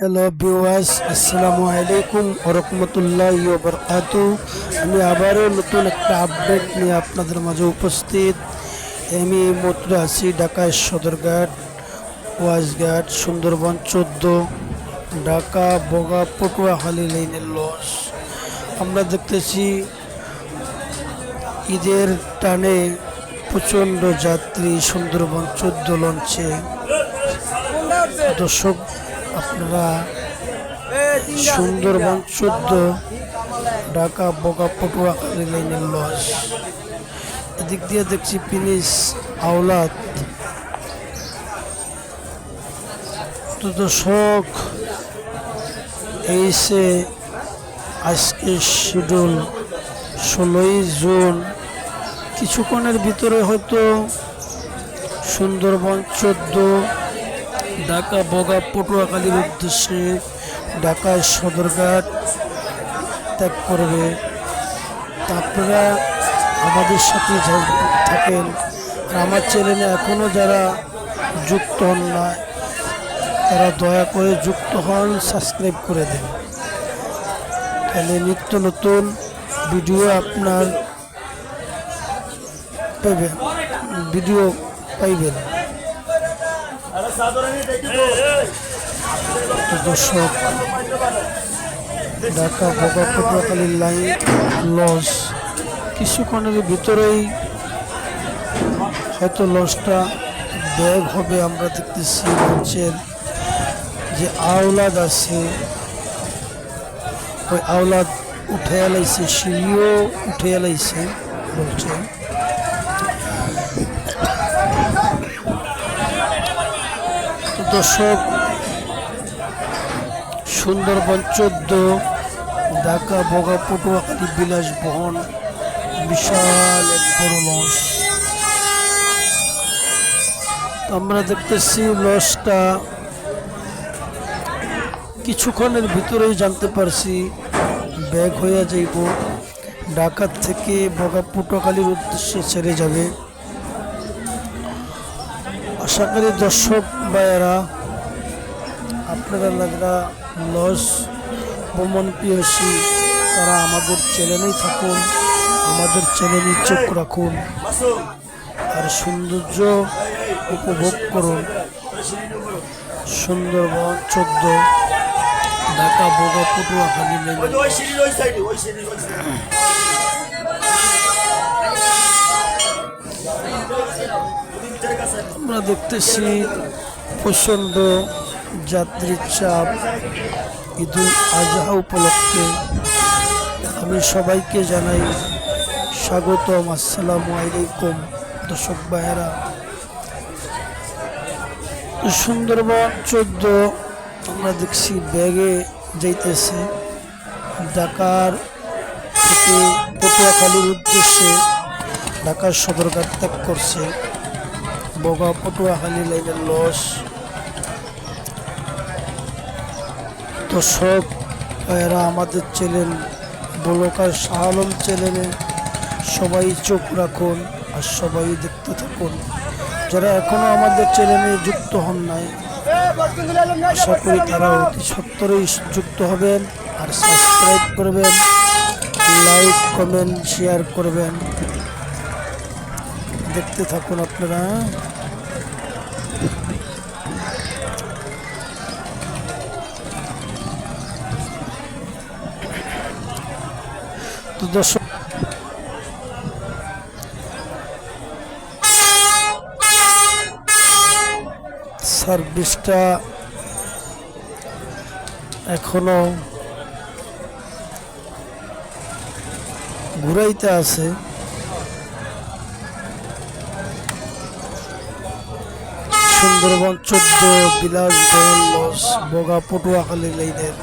Hello viewers আসসালামু আলাইকুম ওরহমতুল্লাহ বরকাত আমি আবারও নতুন একটা আপডেট নিয়ে আপনাদের মাঝে উপস্থিত। আমি মুহূর্তে আছি, ঢাকা সদরঘাট ওয়াজঘাট সুন্দরবন চোদ্দ, ঢাকা বগা পটুয়া পটুয়াখালী লাইনের লস। আমরা দেখতেছি ঈদের টানে প্রচণ্ড যাত্রী সুন্দরবন চোদ্দ লঞ্চে। দর্শক আপনারা সুন্দরবন চোদ্দ, ঢাকা বগা পটুয়াখালী লাইনের লস এদিক দিয়ে দেখছি পিনিস, আওলাদ। তো দর্শক এই শিডিউল ষোলোই জুন। কিছুক্ষণের ভিতরে হয়তো সুন্দরবন চোদ্দ ঢাকা বগা পটুয়াখালীর উদ্দেশ্যে ঢাকা সদরঘাট ত্যাগ করবে। আপনারা আমাদের সাথে থাকেন। আর আমার চ্যানেলে এখনও যারা যুক্ত হন না, তারা দয়া করে যুক্ত হন, সাবস্ক্রাইব করে দেন। তাহলে নিত্য নতুন ভিডিও আপনার পাইবেন ভিডিও পাইবেন। দর্শক, ঢাকা বগা পটুয়াখালীর লাইন লস কিছুক্ষণের ভিতরেই হয়তো লসটা ব্যাগ হবে আমরা দেখতেছি, বলছেন যে আওলাদ আছে। ওই আওলাদ উঠে এলাইছে, সিঁড়িও উঠে এলাইছে, বলছেন। দর্শক, সুন্দরবন চোদ্দ, ঢাকা বগা পটুয়াখালী বিলাস বহন, বিশাল এক বড় লস আমরা দেখতেছি লসটা কিছুক্ষণের ভিতরেই জানতে পারছি, ব্যাগ হয়ে যাইব। ঢাকা থেকে বগা পটুয়াখালীর উদ্দেশ্যে ছেড়ে যাবে। আশা করি দর্শক ভাইয়েরা আপনারা লাগরা লস ভ্রমণ পিয়সী তারা আমাদের চ্যানেলেই থাকুন, আমাদের চ্যানেলে চোখ রাখুন, আর সৌন্দর্য উপভোগ করুন। সুন্দরবন চোদ্দ, ঢাকা বোগা পটুয়াখালী আমরা দেখতেছি প্রচণ্ড যাত্রীর চাপ, ঈদুল আজহা উপলক্ষে। আমি সবাইকে জানাই স্বাগতম, আসসালামু আলাইকুম, দর্শক ভাইয়েরা। সুন্দরবন চোদ্দ, আমরা দেখছি ব্যাগে যাইতেছে। ঢাকার থেকে পটুয়াখালীর উদ্দেশ্যে ঢাকার সদরঘাট ত্যাগ করছে। বগা পটুয়াখালী লাইনের লস। দর্শক, এরা আমাদের চ্যানেল বলকার শাহ আলম চ্যানেলে সবাই চোখ রাখুন আর সবাই দেখতে থাকুন। যারা এখনও আমাদের চ্যানেলে যুক্ত হন নাই, আশা করি তারা অতি সত্তরই যুক্ত হবেন আর সাবস্ক্রাইব করবেন লাইক কমেন্ট শেয়ার করবেন। দেখতে থাকুন আপনারা। তো দর্শক। সার্ভিসটা এখনও ঘুরাইতে আছে। সুন্দরবন চোদ্দ বিলাসবহন লস বগা পটুয়াখালী লাইনের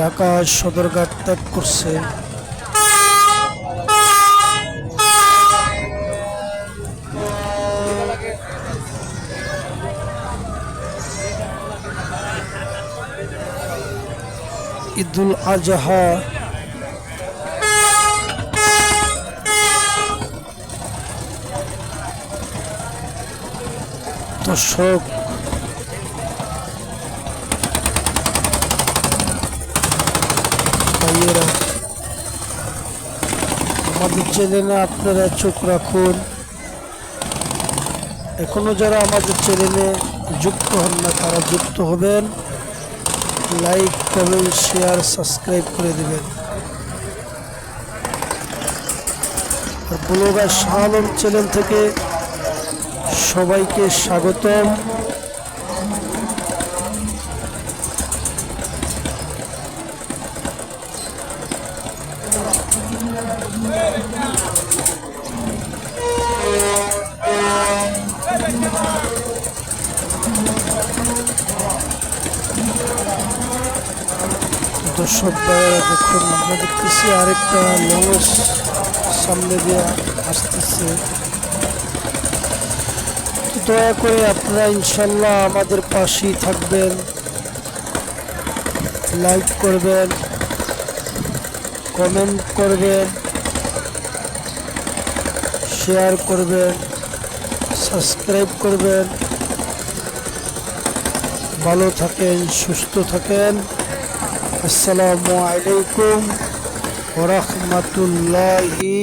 ঢাকা সদরঘাট ত্যাগ করছে। ঈদুল আজহা। দর্শক ভাইয়েরা, আমাদের চ্যানেলে আপনারা চোখ রাখুন। এখনও যারা আমাদের চ্যানেলে যুক্ত হন না, তারা যুক্ত হবেন। লাইক, কমেন্ট, শেয়ার, সাবস্ক্রাইব করে দেবেন। আর ব্লগার শাহ চ্যানেল থেকে সবাইকে স্বাগতম। দর্শক দেখুন, আমরা দেখতেছি আরেকটা লঞ্চ সামনে দিয়ে আসতেছে। দয়া করে আপনারা ইনশাল্লাহ আমাদের পাশেই থাকবেন, লাইক করবেন। কমেন্ট করবেন শেয়ার করবেন সাবস্ক্রাইব করবেন ভালো থাকেন সুস্থ থাকেন। আসসালামু আলাইকুম ওরহমতুল্লাহি